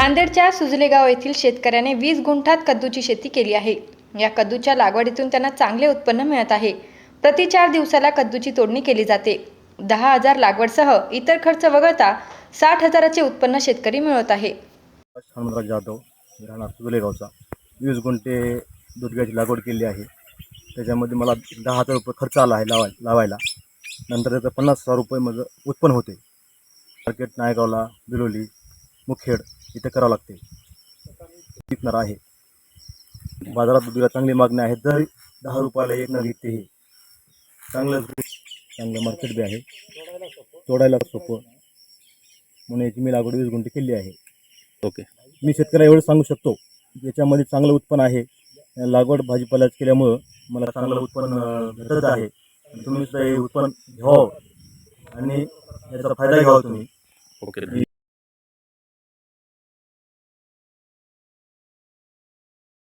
नांदेडच्या सुजलेगाव येथील शेतकऱ्याने वीस गुंठात कद्दूची शेती केली आहे. या कद्दूच्या लागवडीतून त्यांना चांगले उत्पन्न मिळत आहे. प्रति चार दिवसाला कद्दूची तोडणी केली जाते. दहा हजार लागवडसह इतर खर्च वगळता साठ हजाराचे उत्पन्न शेतकरी मिळवत आहे. हनुमंतराव जाधव राहणार सुजलेगावचा. वीस गुंठे दुर्गाची लागवड केली आहे. त्याच्यामध्ये मला दहा हजार रुपये खर्च आला आहे लावाय लावायला. नंतर त्याचं पन्नास हजार रुपये माझं उत्पन्न होते. मार्केट नायगावला बिलोली मुखेड इथे करावं लागते विकणार आहे. बाजारात दुधीला चांगली मागणी आहे. जर दहा रुपयाला एक नग विकते हे. चांगलं चांगलं मार्केट बी आहे. तोडायला सोपं. म्हणून याची मी लागवड वीस गुंठे केली आहे. ओके. मी शेतकऱ्याला एवढं सांगू शकतो याच्यामध्ये चांगलं उत्पन्न आहे. लागवड भाजीपाल्याच केल्यामुळं मला चांगलं उत्पन्न भेटत आहे. तुम्ही हे उत्पन्न घ्यावं. आणि याचा फायदा घ्यावा तुम्ही. ओके.